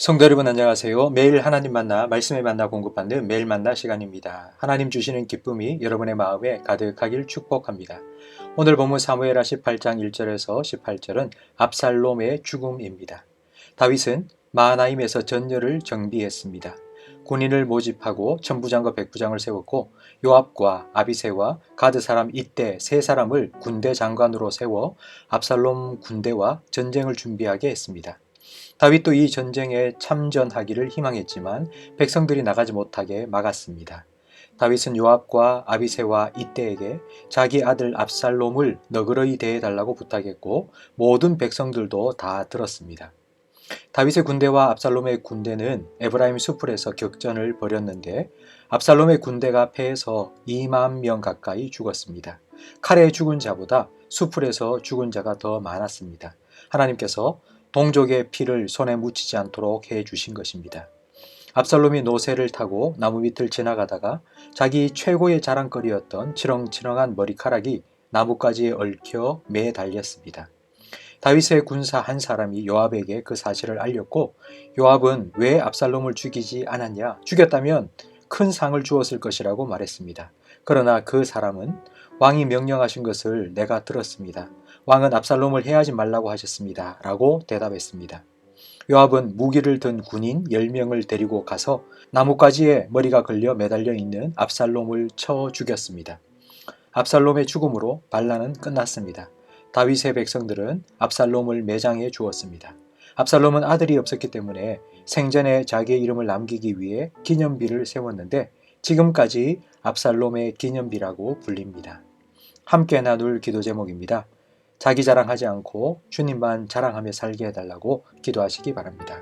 성도 여러분 안녕하세요. 매일 하나님 만나 말씀에 만나 공급받는 매일 만나 시간입니다. 하나님 주시는 기쁨이 여러분의 마음에 가득하길 축복합니다. 오늘 본문 사무엘하 18장 1절에서 18절은 압살롬의 죽음입니다. 다윗은 마하나임에서 전열을 정비했습니다. 군인을 모집하고 천부장과 백부장을 세웠고 요압과 아비세와 가드 사람 이때 세 사람을 군대 장관으로 세워 압살롬 군대와 전쟁을 준비하게 했습니다. 다윗도 이 전쟁에 참전하기를 희망했지만 백성들이 나가지 못하게 막았습니다. 다윗은 요압과 아비세와 이때에게 자기 아들 압살롬을 너그러이 대해달라고 부탁했고 모든 백성들도 다 들었습니다. 다윗의 군대와 압살롬의 군대는 에브라임 수풀에서 격전을 벌였는데 압살롬의 군대가 패해서 2만 명 가까이 죽었습니다. 칼에 죽은 자보다 수풀에서 죽은 자가 더 많았습니다. 하나님께서 동족의 피를 손에 묻히지 않도록 해 주신 것입니다. 압살롬이 노새를 타고 나무 밑을 지나가다가 자기 최고의 자랑거리였던 치렁치렁한 머리카락이 나뭇가지에 얽혀 매 달렸습니다. 다윗의 군사 한 사람이 요압에게 그 사실을 알렸고 요압은 왜 압살롬을 죽이지 않았냐? 죽였다면 큰 상을 주었을 것이라고 말했습니다. 그러나 그 사람은 왕이 명령하신 것을 내가 들었습니다. 왕은 압살롬을 해하지 말라고 하셨습니다. 라고 대답했습니다. 요압은 무기를 든 군인 10명을 데리고 가서 나뭇가지에 머리가 걸려 매달려 있는 압살롬을 쳐 죽였습니다. 압살롬의 죽음으로 반란은 끝났습니다. 다윗의 백성들은 압살롬을 매장해 주었습니다. 압살롬은 아들이 없었기 때문에 생전에 자기의 이름을 남기기 위해 기념비를 세웠는데 지금까지 압살롬의 기념비라고 불립니다. 함께 나눌 기도 제목입니다. 자기 자랑하지 않고 주님만 자랑하며 살게 해달라고 기도하시기 바랍니다.